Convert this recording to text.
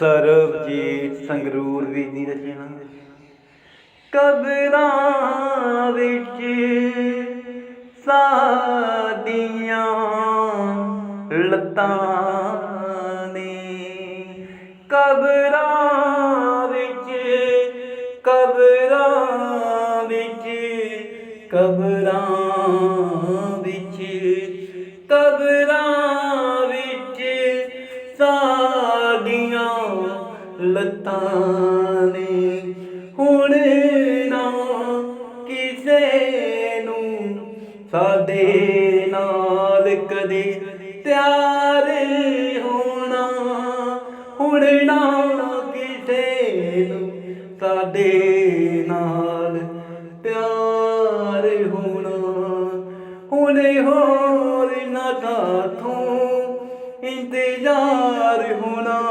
ਸਰਬਜੀਤ ਸੰਗਰੂਰ ਵੀ ਦੀ ਰਚਨਾ ਕਬਰਾਂ ਵਿੱਚ ਸਾਡੀਆਂ ਲੱਤਾਂ ਨੇ। ਕਬਰਾਂ ਵਿੱਚ ਕਬਰਾਂ ਵਿੱਚ ਕਬਰਾਂ ਵਿੱਚ ਕਬਰਾਂ ਵਿੱਚ ਸਾਡੀਆਂ ਲਤਾਂ ਨੇ। ਹੁਣ ਨਾ ਕਿਸੇ ਨੂੰ ਸਾਡੇ ਨਾਲ ਕਦੇ ਪਿਆਰ ਹੋਣਾ। ਹੁਣ ਨਾ ਕਿਸੇ ਨੂੰ ਸਾਡੇ ਨਾਲ ਪਿਆਰ ਹੋਣਾ। ਹੁਣੇ ਹੋਰ ਨਾ ਥੋਂ ਇੰਤਜ਼ਾਰ ਹੋਣਾ।